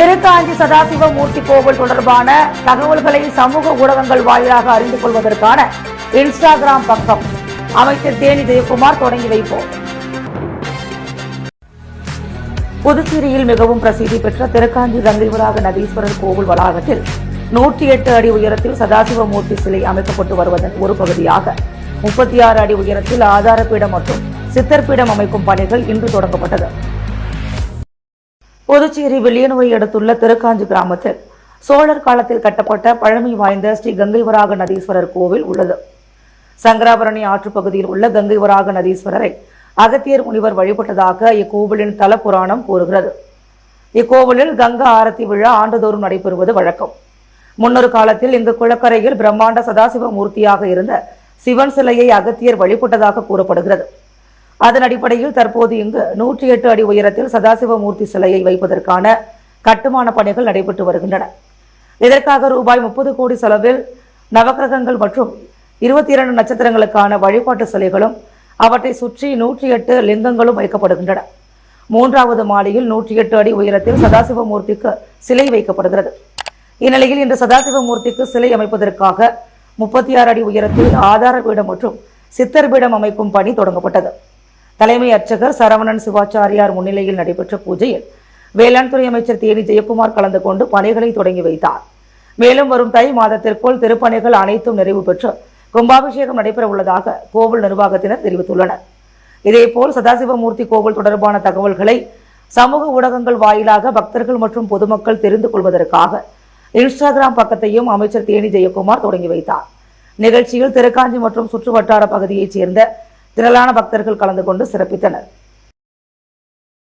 திருக்காஞ்சி சதாசிவ மூர்த்தி கோவில் தொடர்பான தகவல்களை சமூக ஊடகங்கள் வாயிலாக அறிந்து கொள்வதற்கான இன்ஸ்டாகிராம் பக்கம் அமைச்சர் தேனி ஜெயக்குமார் தொடங்கி வைப்போம். புதுச்சேரியில் மிகவும் பிரசித்தி பெற்ற திருக்காஞ்சி கங்கைவராக நதீஸ்வரர் கோவில் வளாகத்தில் நூற்றி எட்டு அடி உயரத்தில் சதாசிவமூர்த்தி சிலை அமைக்கப்பட்டு வருவதன் ஒரு பகுதியாக முப்பத்தி ஆறு அடி உயரத்தில் ஆதாரப்பீடம் மற்றும் சித்தர்பீடம் அமைக்கும் பணிகள் இன்று தொடங்கப்பட்டது. புதுச்சேரி வில்லியனுவை அடுத்துள்ள திருக்காஞ்சி கிராமத்தில் சோழர் காலத்தில் கட்டப்பட்ட பழமை வாய்ந்த ஸ்ரீ கங்கை வராக நதீஸ்வரர் கோவில் உள்ளது. சங்கராபரணி ஆற்றுப் பகுதியில் உள்ள கங்கைவராக நதீஸ்வரரை அகத்தியர் முனிவர் வழிபட்டதாக இக்கோவிலின் தல புராணம் கூறுகிறது. இக்கோவிலில் கங்கா ஆரத்தி விழா ஆண்டுதோறும் நடைபெறுவது வழக்கம். முன்னொரு காலத்தில் இங்கு குளக்கரையில் பிரம்மாண்ட சதாசிவ மூர்த்தியாக இருந்த சிவன் சிலையை அகத்தியர் வழிபட்டதாக கூறப்படுகிறது. அதன் அடிப்படையில் தற்போது இங்கு நூற்றி எட்டு அடி உயரத்தில் சதாசிவ மூர்த்தி சிலையை வைப்பதற்கான கட்டுமான பணிகள் நடைபெற்று வருகின்றன. இதற்காக ரூபாய் முப்பது கோடி செலவில் நவக்கிரகங்கள் மற்றும் இருபத்தி இரண்டு நட்சத்திரங்களுக்கான வழிபாட்டு சிலைகளும் அவற்றை சுற்றி நூற்றி எட்டு லிங்கங்களும் வைக்கப்படுகின்றன. மூன்றாவது மாடியில் நூற்றி எட்டு அடி உயரத்தில் சதாசிவ மூர்த்திக்கு சிலை வைக்கப்படுகிறது. இந்நிலையில் இன்று சதாசிவ மூர்த்திக்கு சிலை அமைப்பதற்காக முப்பத்தி ஆறு அடி உயரத்தில் ஆதார பீடம் மற்றும் சித்தர் பீடம் அமைக்கும் பணி தொடங்கப்பட்டது. தலைமை அர்ச்சகர் சரவணன் சிவாச்சாரியார் முன்னிலையில் நடைபெற்ற பூஜையில் வேளாண் துறை அமைச்சர் தேனி ஜெயக்குமார் கலந்து கொண்டு பணிகளை தொடங்கி வைத்தார். மேலும் வரும் தை மாதத்திற்குள் திருப்பணிகள் அனைத்தும் நிறைவு பெற்று கும்பாபிஷேகம் நடைபெற உள்ளதாக கோவில் நிர்வாகத்தினர் தெரிவித்துள்ளனர். இதேபோல் சதாசிவமூர்த்தி கோவில் தொடர்பான தகவல்களை சமூக ஊடகங்கள் வாயிலாக பக்தர்கள் மற்றும் பொதுமக்கள் தெரிந்து கொள்வதற்காக இன்ஸ்டாகிராம் பக்கத்தையும் அமைச்சர் தேனி ஜெயக்குமார் தொடங்கி வைத்தார். நிகழ்ச்சியில் திருக்காஞ்சி மற்றும் சுற்று வட்டார பகுதியைச் சேர்ந்த திரளான பக்தர்கள் கலந்து கொண்டு சிறப்பித்தனர்.